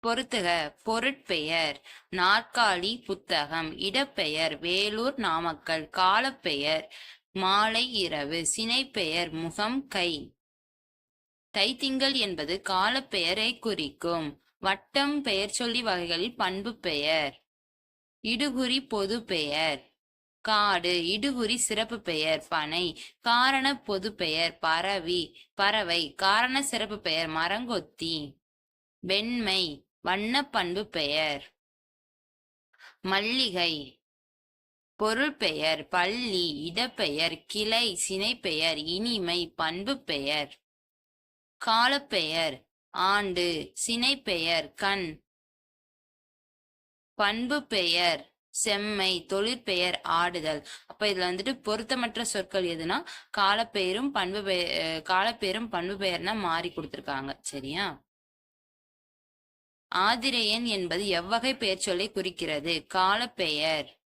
பொருத்துக. பொருட்பெயர். நாற்காலி புத்தகம். இடப்பெயர். வேலூர் நாமக்கல். காலப்பெயர். மாலை இரவு. சினைப்பெயர். முகம் கை. தைத்திங்கள் என்பது காலப்பெயரை குறிக்கும். வட்டம் பெயர் சொல்லி வகைகளில் பண்பு பெயர். இடுகுறி பொது பெயர். காடு. இடுகுறி சிறப்பு பெயர். பனை. காரண பொது பெயர். பரவி. பறவை. காரண சிறப்பு பெயர். மரங்கொத்தி. வெண்மை. வண்ண பண்பு பெயர். மல்லிகை. பொருள் பெயர் பள்ளி இடப்பெயர் கிளை சினைப்பெயர் இனிமை பண்பு பெயர். காலப்பெயர் ஆண்டு சினைப்பெயர் கண். பண்பு பெயர் செம்மை தொழிற்பெயர் ஆடுதல். அப்ப இதுல வந்துட்டு பொருத்தமற்ற சொற்கள் எதுனா காலப்பெயரும் பண்பு பெயர் காலப்பெயரும் பண்பு பெயர்னா மாறி கொடுத்துருக்காங்க. சரியா? ஆதிரேயன் என்பது எவ்வகை பெயர் சொல்லை குறிக்கிறது? காலப்பெயர்.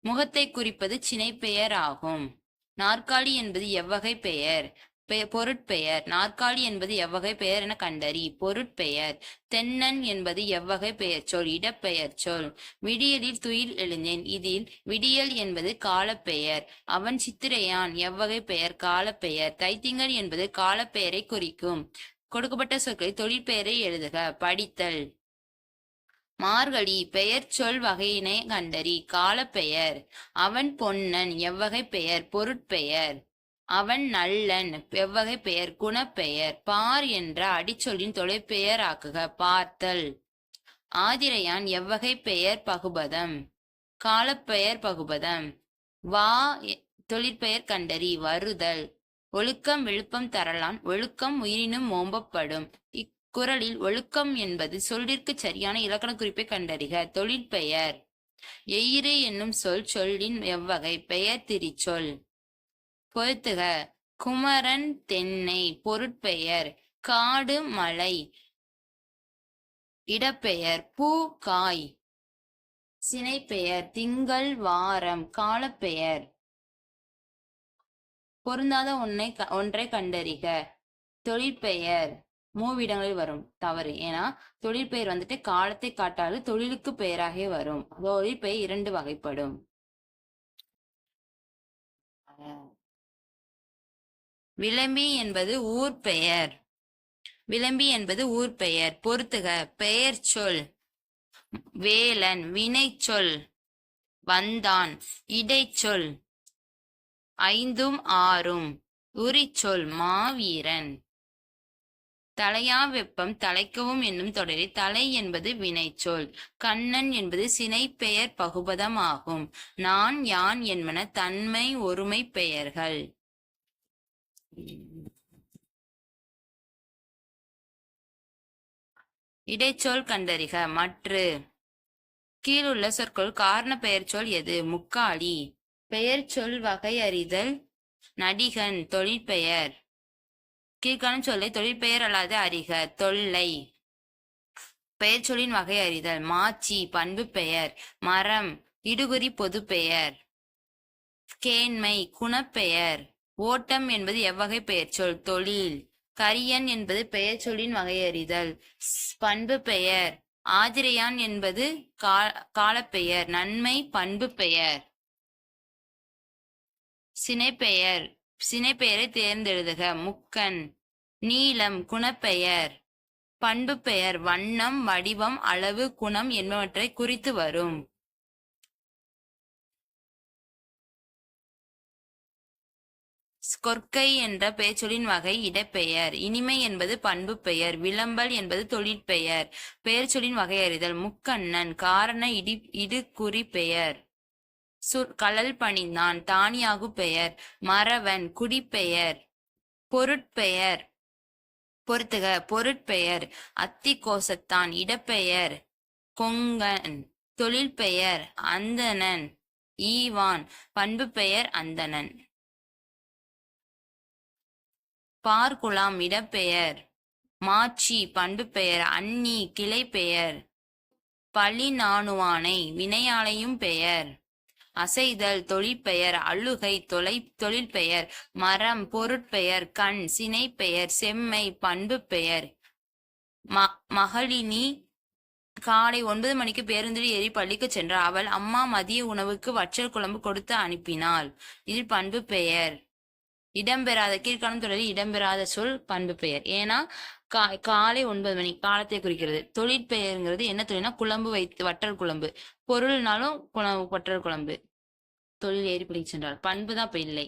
முகத்தை குறிப்பது சினைப்பெயர் ஆகும். நாற்காலி என்பது எவ்வகை பெயர்? பெ- பொருட்பெயர். நாற்காலி என்பது எவ்வகை பெயர் என கண்டறி. பொருட்பெயர். தென்னன் என்பது எவ்வகை பெயர் சொல் இடப்பெயர் சொல் விடியலில் துயில் எழுந்தேன். இதில் விடியல் என்பது காலப்பெயர். அவன் சித்திரையான். எவ்வகை பெயர்? காலப்பெயர். தைத்திங்கள் என்பது காலப்பெயரை குறிக்கும். கொடுக்கப்பட்ட சொற்களை தொழிற்பெயரை எழுதுக. படித்தல். மார்கழி பெயர் சொல் வகையினை கண்டறி. காலப்பெயர். அவன் பொன்னன் எவ்வகை பெயர்? பொருட்பெயர். அவன் நல்லன் எவ்வகை பெயர்? குணப்பெயர். பார் என்ற அடிச்சொல்லின் தொலைப்பெயர் ஆக்குக. பார்த்தல். ஆதிரையான் எவ்வகை பெயர்? பகுபதம். காலப்பெயர்? பகுபதம். வா எ- தொழிற்பெயர் கண்டறி. வருதல். ஒழுக்கம் விழுப்பம் தரலான் ஒழுக்கம் உயிரினும் ஓம்பப்படும் இக்குறளில் ஒழுக்கம் என்பது சொல்லிற்கு சரியான இலக்கண குறிப்பை கண்டறிக தொழிற்பெயர் எயிறு என்னும் சொல் சொல்லின் எவ்வகை. பெயர் திரிச்சொல். பொறுத்துக குமரன் தென்னை. பொருட்பெயர். காடு மலை. இடப்பெயர். பூ காய். சினைப்பெயர். திங்கள் வாரம். காலப்பெயர். பொருந்தாத ஒன்றை க- ஒன்றை கண்டறிக. தொழிற்பெயர் மூவிடங்களில் வரும். தவறு. ஏன்னா தொழிற்பெயர் வந்துட்டு காலத்தை காட்டாது தொழிலுக்கு பெயராகவே வரும். தொழிற்பெயர் இரண்டு வகைப்படும். விளம்பி என்பது ஊர் பெயர். விளம்பி என்பது ஊர் பெயர். பொறுத்துக பெயர் சொல். வேலன். வினைச்சொல். வந்தான். இடைச்சொல். ஐந்தும் ஆறும். உரிச்சொல் மாவீரன். தலையா வெப்பம் தலைக்கவும் என்னும் தொடரில் தலை என்பது வினைச்சொல் கண்ணன் என்பது சினைப்பெயர் பகுபதம் ஆகும் நான் யான் என்பன தன்மை ஒருமை பெயர்கள். இடைச்சொல் கண்டறிக மற்று. கீழுள்ள சொற்கள் காரண பெயர்ச்சொல் எது? முக்காலி. பெயர்ச்சொல் வகை அறிதல். நடிகன் தொழிற்பெயர். கீழ்காணும் சொல்லை தொழிற்பெயர் அல்லாத அறிக தொல்லை. பெயர்ச்சொல்லின் வகை அறிதல். மாச்சி பண்பு பெயர் மரம் இடுகுறி பொது பெயர் கேண்மை குணப்பெயர். ஓட்டம் என்பது எவ்வகை பெயர்ச்சொல் தொழில். கரியன் என்பது பெயர்ச்சொல்லின் வகையறிதல் ஸ்- பண்பு பெயர் ஆதிரையான் என்பது கா- காலப்பெயர். நன்மை பண்பு பெயர் சினைப்பெயர் சினைப்பெயரை தேர்ந்தெழுதுக. முக்கன் நீலம் குணப்பெயர். பண்பு பெயர் வண்ணம் வடிவம் அளவு குணம் என்பவற்றை குறித்து வரும். கொற்கை என்ற பெயர்ச்சொலின் வகை இடப்பெயர். இனிமை என்பது பண்பு பெயர் விளம்பல் என்பது தொழிற்பெயர். பெயர்ச்சொலின் வகை அறிதல் முக்கண்ணன் காரண இடி இடுகுறி பெயர் சுர் பணிந்தான் தானியாகு பெயர். மறவன் குடிப்பெயர். பொருட்பெயர். பொறுத்துக பொருட்பெயர். அத்தி கோசத்தான் இடப்பெயர். கொங்கன். தொழில் பெயர் அந்தணன். ஈவான். பண்பு பெயர் அந்தணன். பார்குலாம் இடப்பெயர். மாச்சி பண்பு பெயர் அன்னி. கிளை பெயர் பழி நாணுவானை வினையாளையும் பெயர். அசைதல் தொழிற்பெயர் அழுகை தொலை தொழிற்பெயர் மரம் பொருட்பெயர் கண் சினைப்பெயர் செம்மை பண்பு பெயர் ம மகளினி காலை ஒன்பது மணிக்கு பேருந்தில் ஏறி பள்ளிக்கு சென்ற அவள் அம்மா மதிய உணவுக்கு வற்றல் குழம்பு கொடுத்து அனுப்பினாள். இதில் பண்பு பெயர் இடம்பெறாத கீழ்காணும் தொடரில் இடம்பெறாத சொல் பண்பு பெயர். ஏன்னா கா காலை ஒன்பது மணி காலத்தை குறிக்கிறது. தொழிற்பெயர்ங்கிறது என்ன தொழில்னா குழம்பு வைத்து வற்றல் குழம்பு. பொருள்னாலும் குழம்பு வற்றல் குழம்பு. தொழில் ஏறி பிடிச்சென்றால் பண்பு தான் இப்ப இல்லை.